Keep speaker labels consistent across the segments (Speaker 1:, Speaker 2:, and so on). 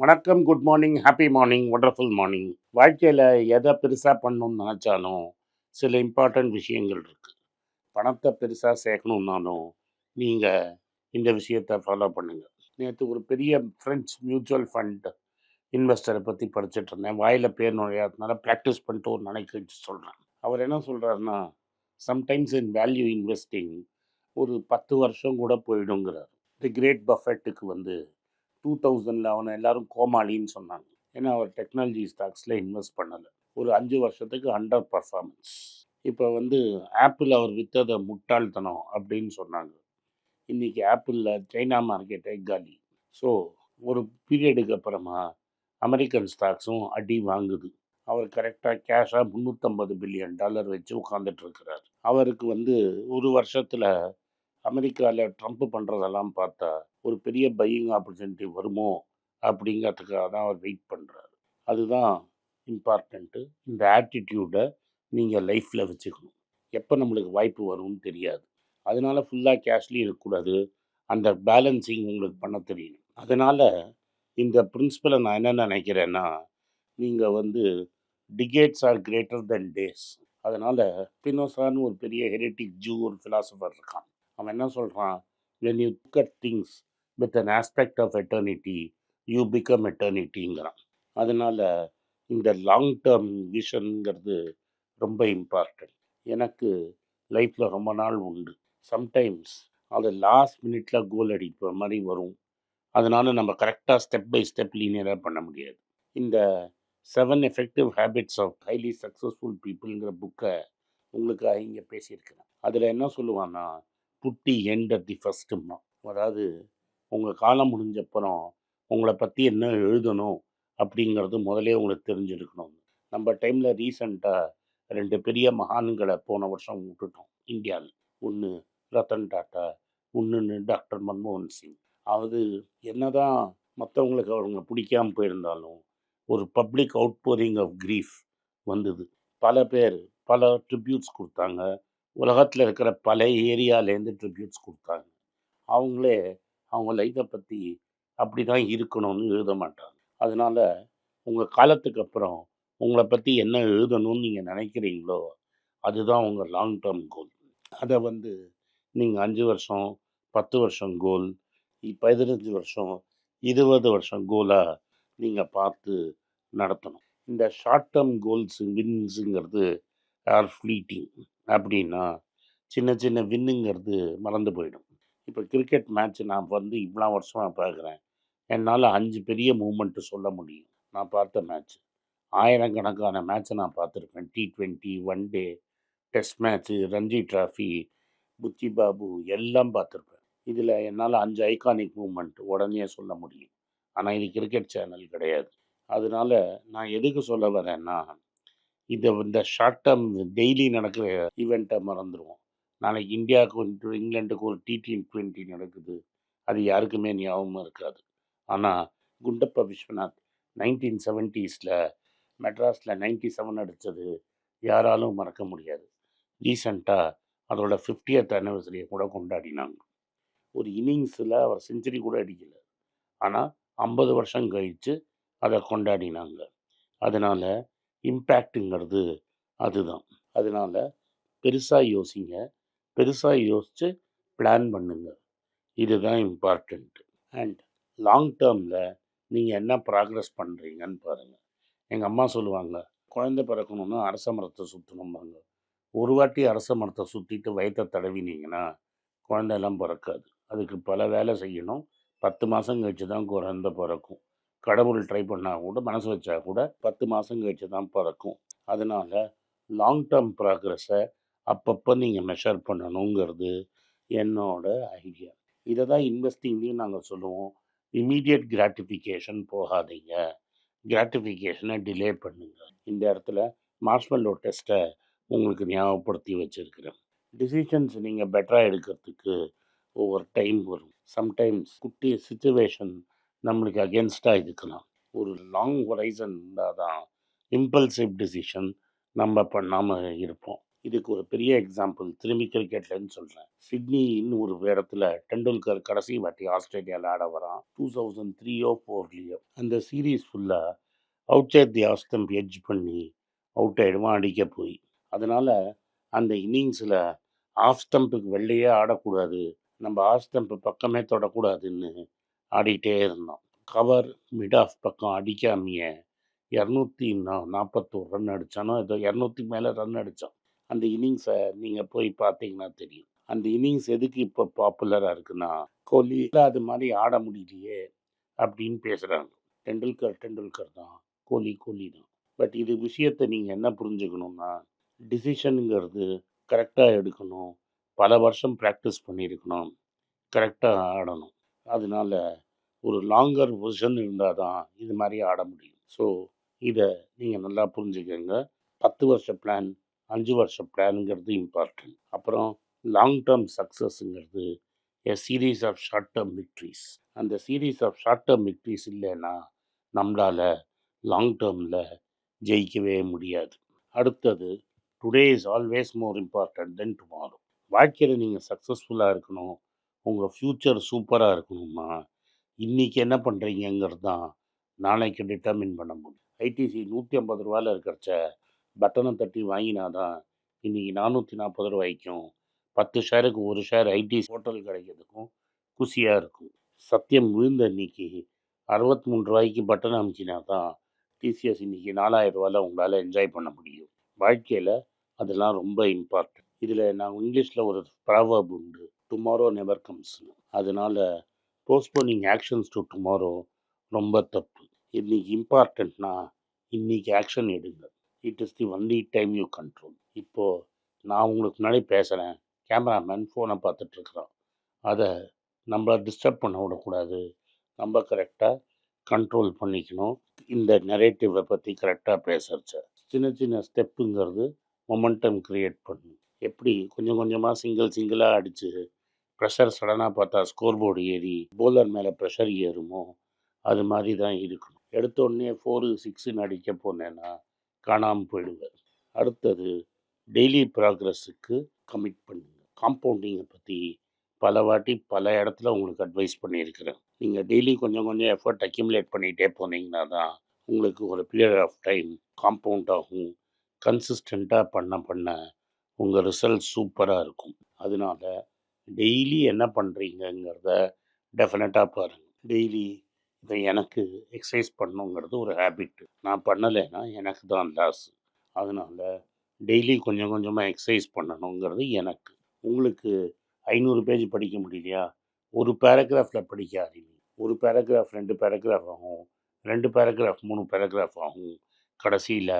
Speaker 1: வணக்கம் good morning happy morning wonderful morning வாழ்க்கையில் எதை பெருசாக பண்ணணும்னு நினச்சாலும் சில இம்பார்ட்டன்ட் விஷயங்கள் இருக்குது பணத்தை பெருசாக சேர்க்கணுன்னாலும் நீங்கள் இந்த விஷயத்தை ஃபாலோ பண்ணுங்கள் நேற்று ஒரு பெரிய ஃப்ரெண்ட்ஸ் மியூச்சுவல் ஃபண்ட் இன்வெஸ்டரை பற்றி படிச்சுட்டு இருந்தேன். வாயில் பேர் நுழையாதனால ப்ராக்டிஸ் பண்ணிட்டு ஒரு நினைக்கிட்டு சொல்கிறேன் அவர் என்ன சொல்கிறாருன்னா சம்டைம்ஸ் இன் வேல்யூ இன்வெஸ்டிங் ஒரு பத்து வருஷம் கூட போயிடுங்கிறார் தி கிரேட் பஃபெட்டுக்கு வந்து டூ தௌசண்டில் அவனை எல்லாரும் கோமாளின்னு சொன்னாங்க. ஏன்னா அவர் டெக்னாலஜி ஸ்டாக்ஸில் இன்வெஸ்ட் பண்ணலை. ஒரு அஞ்சு வருஷத்துக்கு அண்டர் பர்ஃபார்மன்ஸ் இப்போ வந்து ஆப்பிள் அவர் விற்றதை முட்டாள்தனம் அப்படின்னு சொன்னாங்க. இன்றைக்கி ஆப்பிளில் சைனா மார்க்கெட்டை காலி. ஸோ ஒரு பீரியடுக்கு அப்புறமா அமெரிக்கன் ஸ்டாக்ஸும் அடி வாங்குது. அவர் கரெக்டாக கேஷாக முந்நூற்றம்பது பில்லியன் டாலர் வச்சு உட்காந்துட்டுருக்கிறார் அவருக்கு வந்து ஒரு வருஷத்தில் அமெரிக்காவில் ட்ரம்ப் பண்ணுறதெல்லாம் பார்த்தா ஒரு பெரிய பையிங் ஆப்பர்ச்சுனிட்டி வருமோ அப்படிங்கிறதுக்காக தான் அவர் வெயிட் பண்ணுறாரு அதுதான் இம்பார்ட்டண்ட்டு இந்த ஆட்டிடியூடை நீங்கள் லைஃப்பில் வச்சுக்கணும். எப்போ நம்மளுக்கு வாய்ப்பு வரும்னு தெரியாது. அதனால் ஃபுல்லாக கேஷ்லேயும் இருக்கக்கூடாது. அந்த பேலன்சிங் உங்களுக்கு பண்ண தெரியணும். அதனால் இந்த பிரின்சிபலை நான் என்ன நினைக்கிறேன்னா நீங்கள் வந்து decades are greater than days அதனால் பினோசான்னு ஒரு பெரிய ஹெரிட்டிக் ஜூ ஒரு ஃபிலாசபர் இருக்கான். அவன் என்ன சொல்கிறான் when you look at things with an aspect of eternity you become எட்டர்னிட்டிங்கிறான் அதனால் இந்த லாங் டேர்ம் விஷனுங்கிறது ரொம்ப இம்பார்ட்டன்ட் எனக்கு லைஃப்பில் ரொம்ப நாள் உண்டு. சம்டைம்ஸ் அது லாஸ்ட் மினிட்ல கோல் அடிக்கிற மாதிரி வரும். அதனால நம்ம கரெக்டாக ஸ்டெப் பை ஸ்டெப் லீனியராக பண்ண முடியாது. இந்த seven effective habits of highly successful பீப்புளுங்கிற புக்கை உங்களுக்கு இங்கே பேசியிருக்கிறேன். அதில் என்ன சொல்லுவான்னா புட்டி எண்ட் அட் தி ஃபஸ்ட்டுமா அதாவது உங்கள் காலம் முடிஞ்சப்புறம் உங்களை பற்றி என்ன எழுதணும் அப்படிங்கிறது முதலே உங்களுக்கு தெரிஞ்சிருக்கணும். நம்ம டைமில் ரீசண்டாக ரெண்டு பெரிய மகான்களை போன வருஷம் விட்டுட்டோம். இந்தியாவில் ஒன்று ரத்தன் டாட்டா ஒன்று டாக்டர் மன்மோகன் சிங். அது என்னதான் மற்றவங்களுக்கு அவங்களை பிடிக்காமல் போயிருந்தாலும் ஒரு public outpouring of grief வந்தது. பல பேர் பல ட்ரிபியூட்ஸ் கொடுத்தாங்க. உலகத்தில் இருக்கிற பல ஏரியாலேருந்து ட்ரிபியூட்ஸ் கொடுத்தாங்க. அவங்களே அவங்க லைஃப்பை பற்றி அப்படி தான் இருக்கணும்னு எழுத மாட்டாங்க. அதனால் உங்கள் காலத்துக்கு அப்புறம் உங்களை பற்றி என்ன எழுதணும்னு நீங்கள் நினைக்கிறீங்களோ அதுதான் உங்கள் லாங் டேர்ம் கோல் அதை வந்து நீங்கள் அஞ்சு வருஷம் பத்து வருஷம் கோல் பதினஞ்சு வருஷம் இருபது வருஷம் கோலாக நீங்கள் பார்த்து நடத்தணும். இந்த ஷார்ட் டேர்ம் கோல்ஸ் வின்ஸுங்கிறது ஆர் ஃப்ளீட்டிங் அப்படின்னா சின்ன சின்ன வின்னுங்கிறது மறந்து போயிடும். இப்போ கிரிக்கெட் மேட்ச் நான் வந்து இவ்வளோ வருஷமாக பார்க்குறேன். என்னால் அஞ்சு பெரிய மூமெண்ட்டு சொல்ல முடியும். நான் பார்த்த மேட்ச். ஆயிரக்கணக்கான மேட்ச்சை நான் பார்த்துருப்பேன் T twenty one day test match Ranji trophy Buchi Babu எல்லாம் பார்த்துருப்பேன். இதில் என்னால் அஞ்சு ஐகானிக் மூமெண்ட் உடனே சொல்ல முடியும். ஆனால் இது கிரிக்கெட் சேனல் கிடையாது. அதனால நான் எதுக்கு சொல்ல வரேன்னா இதை இந்த ஷார்ட் டேர்ம் டெய்லி நடக்கிற ஈவெண்ட்டை மறந்துடுவோம் நாளைக்கு இந்தியாவுக்கு இங்கிலாண்டுக்கு ஒரு டி ட்வெண்ட்டி நடக்குது. அது யாருக்குமே ஞாபகமாக இருக்காது. ஆனால் குண்டப்ப விஸ்வநாத் நைன்டீன் செவன்ட்டீஸில் மெட்ராஸில் நைன்டி செவன் அடித்தது யாராலும் மறக்க முடியாது. ரீசண்டாக அதோட ஃபிஃப்டியத் அனிவர்சரியை கூட கொண்டாடினாங்க. ஒரு இன்னிங்ஸில் அவர் செஞ்சுரி கூட அடிக்கலை. ஆனால் ஐம்பது வருஷம் கழித்து அதை கொண்டாடினாங்க. அதனால் இம்பேக்ட்டுங்கிறது அதுதான். அதனால் பெருசாக யோசிங்க. பெருசாக யோசித்து பிளான் பண்ணுங்கள் இதுதான் இம்பார்ட்டண்ட் அண்ட் லாங் டேர்மில் நீங்கள் என்ன ப்ராக்ரஸ் பண்ணுறீங்கன்னு பாருங்கள் எங்கள் அம்மா சொல்லுவாங்க குழந்தை பிறக்கணுன்னா அரச மரத்தை சுற்றணும்பாங்க ஒரு வாட்டி அரச மரத்தை சுற்றிட்டு வயத்தை தடவினீங்கன்னா குழந்தையெல்லாம் பிறக்காது. அதுக்கு பல வேலை செய்யணும். பத்து மாதம் கழிச்சு தான் குழந்தை பிறக்கும். கடவுள் ட்ரை பண்ணால் கூட மனசு வச்சா கூட பத்து மாதம் கழிச்சு தான் பிறக்கும். அதனால் லாங் டேர்ம் ப்ராக்ரஸை அப்பப்போ நீங்கள் மெஷர் பண்ணணுங்கிறது என்னோட ஐடியா இதை தான் இன்வெஸ்டிங்லேயும் நாங்கள் சொல்லுவோம். இமீடியட் கிராட்டிஃபிகேஷன் போகாதீங்க. கிராட்டிஃபிகேஷனை டிலே பண்ணுங்க. இந்த இடத்துல மார்ஷ்மல்லோ டெஸ்ட்டை உங்களுக்கு ஞாபகப்படுத்தி வச்சுருக்கிறேன். டிசிஷன்ஸ் நீங்கள் பெட்டராக எடுக்கிறதுக்கு ஒவ்வொரு டைம் வரும். சம்டைம்ஸ் குட்டி சுச்சுவேஷன் நம்மளுக்கு அகேன்ஸ்டாக இருக்கலாம். ஒரு லாங் ஹொரைசன் இருந்தால் தான் இம்பல்சிவ் டிசிஷன் நம்ம பண்ணாமல் இருப்போம். இதுக்கு ஒரு பெரிய எக்ஸாம்பிள் திரும்பி கிரிக்கெட்லன்னு சொல்கிறேன் சிட்னின்னு ஒரு இடத்துல டெண்டுல்கர் கடைசி வாட்டி ஆஸ்திரேலியாவில் ஆட வரான். டூ தௌசண்ட் த்ரீயோ ஃபோர்லேயோ அந்த சீரீஸ் ஃபுல்லாக outside the off stump edge பண்ணி அவுட் ஆகிடுவான் அடிக்க போய். அதனால் அந்த இன்னிங்ஸில் ஆஃப் ஸ்டம்புக்கு வெளியே ஆடக்கூடாது. நம்ம ஆஃப் ஸ்டம்ப் பக்கமே தொடக்கூடாதுன்னு ஆடிட்டே இருந்தோம். கவர் மிட் ஆஃப் பக்கம் அடிக்காமைய இரநூத்தி நா நாற்பத்தோரு ரன் அடித்தானோ ஏதோ இரநூத்தி மேலே ரன் அடித்தான் அந்த இன்னிங்ஸை நீங்கள் போய் பார்த்தீங்கன்னா தெரியும். அந்த இன்னிங்ஸ் எதுக்கு இப்போ பாப்புலராக இருக்குன்னா கோலி அது மாதிரி ஆட முடியலையே அப்படின்னு பேசுகிறாங்க டெண்டுல்கர் டெண்டுல்கர் தான். கோலி கோலி தான். பட் இது விஷயத்தை நீங்கள் என்ன புரிஞ்சுக்கணுன்னா டிசிஷனுங்கிறது கரெக்டாக எடுக்கணும். பல வருஷம் ப்ராக்டிஸ் பண்ணியிருக்கணும். கரெக்டாக ஆடணும். அதனால ஒரு லாங்கர் பொசிஷன் இருந்தால் தான் இது மாதிரி ஆட முடியும். ஸோ இதை நீங்கள் நல்லா புரிஞ்சுக்கோங்க. பத்து வருஷ பிளான் அஞ்சு வருஷ பிளானுங்கிறது இம்பார்ட்டன்ட். அப்புறம் long term சக்ஸஸ்ங்கிறது a series of short term victories the series of short term victories இல்லைன்னா நம்மளால் லாங் டேர்மில் ஜெயிக்கவே முடியாது. அடுத்தது today is always more important than tomorrow வாழ்க்கையில் நீங்கள் சக்ஸஸ்ஃபுல்லாக இருக்கணும் உங்கள் ஃப்யூச்சர் சூப்பராக இருக்கணுமா இன்றைக்கி என்ன பண்ணுறீங்கிறது தான் நாளைக்கு டிட்டர்மின் பண்ண முடியும். ஐடிசி நூற்றி ஐம்பது ரூபாயில் இருக்கிறச்ச பட்டனை தட்டி வாங்கினாதான் இன்றைக்கி நானூற்றி நாற்பது ரூபாய்க்கும் பத்து ஷேருக்கு ஒரு ஷேர் ஐடி ஹோட்டல் கிடைக்கிறதுக்கும் குசியாக இருக்கும். சத்தியம் விழுந்த இன்னைக்கு அறுபத்தி மூணு ரூபாய்க்கு பட்டன் அமைச்சினா தான் டிசிஎஸ் இன்னைக்கு நாலாயிரம் ரூபாயில் உங்களால் என்ஜாய் பண்ண முடியும். வாழ்க்கையில் அதெல்லாம் ரொம்ப இம்பார்ட்டன்ட் இதில் நான் இங்கிலீஷில் ஒரு ப்ராவர்ப் உண்டு டுமாரோ நெவர் கம்ஸ் அதனால் போஸ்ட்போனிங் ஆக்ஷன்ஸ் டு டுமாரோ ரொம்ப தப்பு. இன்னைக்கு இம்பார்ட்டண்ட்னா இன்னைக்கு ஆக்ஷன் எடுங்க. It is the only time you control இப்போது நான் உங்களுக்கு முன்னாடி பேசுகிறேன் கேமராமேன் ஃபோனை பார்த்துட்ருக்குறான். அதை நம்மளை டிஸ்டர்ப் பண்ண விடக்கூடாது. நம்ம கரெக்டாக கண்ட்ரோல் பண்ணிக்கணும். இந்த நெரேட்டிவை பற்றி கரெக்டாக பேசுகிறச்ச சின்ன சின்ன ஸ்டெப்புங்கிறது மொமெண்டம் க்ரியேட் பண்ணும். எப்படி கொஞ்சம் கொஞ்சமாக சிங்கிள் சிங்கிளாக அடித்து ப்ரெஷர் சடனாக பார்த்தா ஸ்கோர் போர்டு ஏறி போலர் மேலே ப்ரெஷர் ஏறுமோ? அது மாதிரி தான் இருக்கணும். எடுத்த உடனே ஃபோரு சிக்ஸுன்னு அடிக்க போனேன்னா காணாமல் போயிடுவார். அடுத்தது டெய்லி ப்ராக்ரஸுக்கு கமிட் பண்ணுங்கள் காம்பவுண்டிங்கை பற்றி பல வாட்டி பல இடத்துல உங்களுக்கு அட்வைஸ் பண்ணியிருக்கிறேன். நீங்கள் டெய்லி கொஞ்சம் கொஞ்சம் எஃபர்ட் அக்யூமுலேட் பண்ணிகிட்டே போனீங்கன்னா தான் உங்களுக்கு ஒரு பீரியட் ஆஃப் டைம் காம்பவுண்ட் ஆகும். கன்சிஸ்டண்ட்டாக பண்ண பண்ண உங்கள் ரிசல்ட் சூப்பராக இருக்கும். அதனால டெய்லி என்ன பண்ணுறீங்கங்கிறத டெஃபினட்டாக பாருங்கள் டெய்லி இதை எனக்கு எக்ஸசைஸ் பண்ணணுங்கிறது ஒரு ஹேபிட்டு நான் பண்ணலைன்னா எனக்கு தான் லாஸ் அதனால் டெய்லி கொஞ்சம் கொஞ்சமாக எக்ஸசைஸ் பண்ணணுங்கிறது எனக்கு. உங்களுக்கு ஐநூறு பேஜ் படிக்க முடியலையா? ஒரு பேராகிராஃபில் படிக்க ஆரம்பி ஒரு பேராகிராஃப் ரெண்டு பேராகிராஃப் ஆகும். ரெண்டு பேராகிராஃப் மூணு பேராகிராஃப் ஆகும். கடைசியில்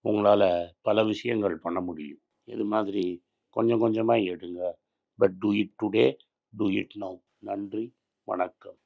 Speaker 1: உங்களால் பல விஷயங்கள் பண்ண முடியும். இது மாதிரி கொஞ்சம் கொஞ்சமாக எடுங்க. But do it today do it now நன்றி வணக்கம்.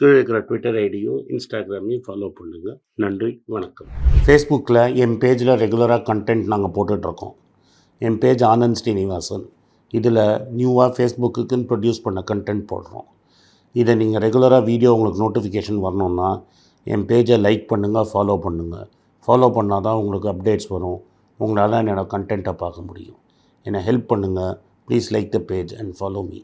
Speaker 1: கீழே இருக்கிற ட்விட்டர் ஐடியும் இன்ஸ்டாகிராமையும் ஃபாலோ பண்ணுங்கள் நன்றி வணக்கம். ஃபேஸ்புக்கில் என் பேஜில் ரெகுலராக கண்டென்ட் நாங்கள் போட்டுட்ருக்கோம். என் பேஜ் ஆனந்த் ஸ்ரீனிவாசன். இதில் நியூவாக ஃபேஸ்புக்குன்னு ப்ரொடியூஸ் பண்ண கண்டென்ட் போடுறோம். இதை நீங்கள் ரெகுலராக வீடியோ உங்களுக்கு நோட்டிஃபிகேஷன் வரணுன்னா என் பேஜை லைக் பண்ணுங்கள் ஃபாலோ பண்ணுங்கள் ஃபாலோ பண்ணால் தான் உங்களுக்கு அப்டேட்ஸ் வரும். உங்களால் என்னோடய கண்டென்ட்டை பார்க்க முடியும். என்னை ஹெல்ப் பண்ணுங்கள் please like the page and follow me